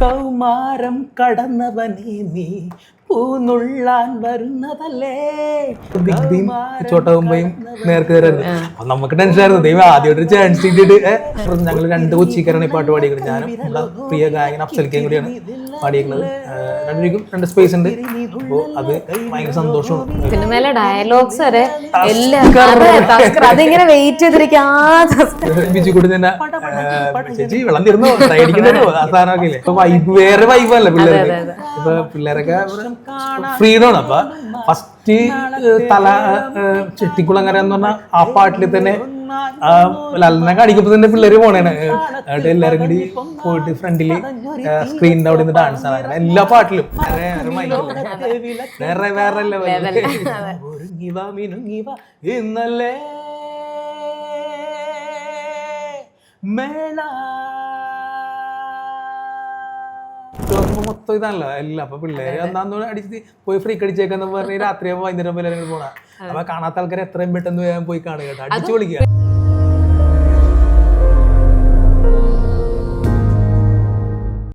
കൗമാരം കടന്നവനെ നീ. പൂന്നുള്ളാൻ വരുന്നതല്ലേ? ബിഗ് ബീം ചോട്ടകുമ്പയും നേർക്ക് തരായിരുന്നു. അപ്പൊ നമുക്ക് ടെൻഷൻ ആയിരുന്നു. ദൈവം ആദ്യമായിട്ട് ചാൻസ് കിട്ടിയിട്ട് ഞങ്ങൾ രണ്ട് കൊച്ചിക്കാരാണ് ഈ പാട്ട് പാടിയത് ഞാനും നമ്മുടെ പ്രിയ ഗായകൻ അഫ്സലിക്കയും കൂടിയാണ് പാടിയിരിക്കുന്നത് ഏഹ് രണ്ടുപേർക്കും രണ്ട് സ്പേസ് ഉണ്ട്. അപ്പോൾ അത് ഭയങ്കര സന്തോഷമാണ്. സിനിമയിലെ ഡയലോഗ്സ് വരെ. അതിങ്ങനെ വെയിറ്റ് ചെയ്തിരിക്കും. ആ തസ്കർ. കൂടി തന്നെ ചേച്ചി വെള്ളം തീർന്നു? അടിക്കുന്നോ ആ സാധനമൊക്കെ ഇല്ലേ? ഇപ്പൊ വൈബ് വേറെ വൈബല്ലേ പിള്ളേർ പിള്ളേർക്ക്. ഇപ്പൊ പിള്ളേരൊക്കെ ഫ്രീഡം ആണ് അപ്പൊ ഫസ്റ്റ് തല ചെട്ടിക്കുളങ്ങര എന്ന് പറഞ്ഞ ആ പാട്ടിൽ തന്നെ ലലനെ കാണിക്കുമ്പോ തന്നെ പിള്ളേര് പോണേണ്. എന്നിട്ട് എല്ലാരും കൂടി പോയിട്ട് ഫ്രണ്ടിൽ സ്ക്രീനിന്റെ അവിടെ നിന്ന് ഡാൻസ് ആണ്. അങ്ങനെ എല്ലാ പാട്ടിലും. വേറെ വേറെ വാ ഇന്നല്ലേ മേള. തുറന്ന് മൊത്തം ഇതാണല്ലോ എല്ലാം. അപ്പൊ പിള്ളേര് എന്താന്ന് അടിച്ച് പോയി ഫ്രീ അടിച്ചേക്കെന്ന് പറഞ്ഞ് രാത്രിയാകുമ്പോ വൈകുന്നേരം പോലെ പോണ അപ്പൊ കാണാത്ത ആൾക്കാർ എത്രയും പെട്ടെന്ന് പോയി കാണുക അടിച്ചു വിളിക്കുക.